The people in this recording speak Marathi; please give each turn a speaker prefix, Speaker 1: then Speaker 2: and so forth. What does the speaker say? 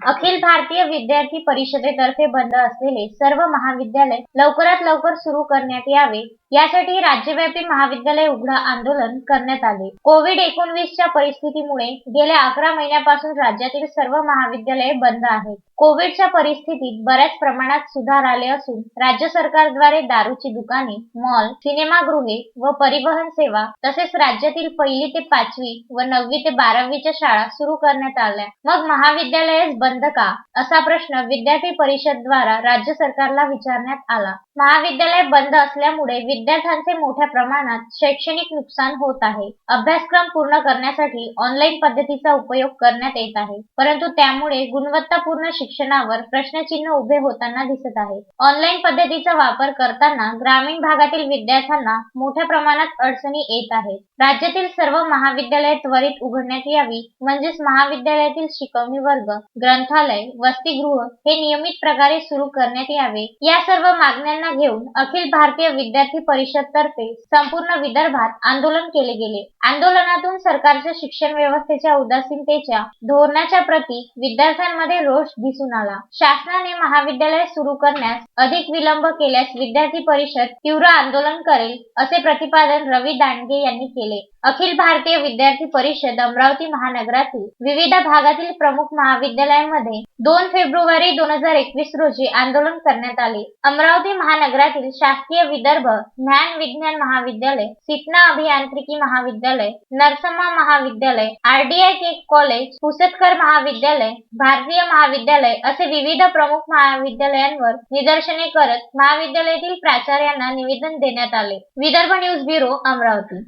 Speaker 1: अखिल भारतीय विद्यार्थी परिषदेतर्फे बंद असलेले सर्व महाविद्यालय लवकरात लवकर सुरू करण्यात यावे. यासाठी राज्यव्यापी महाविद्यालय उघडा आंदोलन करण्यात आले. कोविड एकोणवीसच्या परिस्थितीमुळे गेल्या अकरा महिन्यापासून राज्यातील सर्व महाविद्यालये बंद आहेत. कोविडच्या परिस्थितीत बऱ्याच प्रमाणात सुधार आले असून राज्य सरकारद्वारे दारूची दुकाने मॉल सिनेमागृहे व परिवहन सेवा तसेच राज्यातील पहिली ते पाचवी व नववी ते बारावीच्या शाळा सुरू करण्यात आल्या. मग महाविद्यालयच बंद का? असा प्रश्न विद्यार्थी परिषद द्वारा राज्य सरकारला विचारण्यात आला. महाविद्यालय बंद असल्यामुळे विद्यार्थ्यांचे मोठ्या प्रमाणात शैक्षणिक नुकसान होत आहे. अभ्यासक्रम पूर्ण करण्यासाठी ऑनलाईन पद्धतीचा उपयोग करण्यात येत आहे. परंतु त्यामुळे गुणवत्तापूर्ण शिक्षणावर प्रश्नचिन्ह उभे होताना दिसत आहे. ऑनलाईन पद्धतीचा वापर करताना ग्रामीण भागातील विद्यार्थ्यांना मोठ्या प्रमाणात अडचणी येत आहेत. राज्यातील सर्व महाविद्यालये त्वरित उघडण्यात यावी म्हणजेच महाविद्यालयातील शिकवणी वर्ग ग्रंथालय वसतिगृह हे नियमित प्रकारे सुरू करण्यात यावे. या सर्व मागण्यांना घेऊन अखिल भारतीय विद्यार्थी परिषद तर्फे संपूर्ण विदर्भात आंदोलन केले गेले. आंदोलनातून सरकारच्या शिक्षण व्यवस्थेच्या उदासीनतेच्या धोरणाच्या प्रती विद्यार्थ्यांमध्ये रोष दिसून आला. शासनाने महाविद्यालय सुरू करण्यास अधिक विलंब केल्यास विद्यार्थी परिषद तीव्र आंदोलन करेल असे प्रतिपादन रवी दांडगे यांनी केले. अखिल भारतीय विद्यार्थी परिषद अमरावती महानगरातील विविध भागातील प्रमुख महाविद्यालयांमध्ये दोन फेब्रुवारी दोन हजार एकवीस रोजी आंदोलन करण्यात आले. अमरावती महानगरातील शासकीय विदर्भ ज्ञान विज्ञान महाविद्यालय सिपना अभियांत्रिकी महाविद्यालय नरसम्मा महाविद्यालय आरडीआय के कॉलेज पुसतकर महाविद्यालय भारतीय महाविद्यालय असे विविध प्रमुख महाविद्यालयांवर निदर्शने करत महाविद्यालयातील प्राचार्यांना निवेदन देण्यात आले. Vidarbha news bureau Amravati.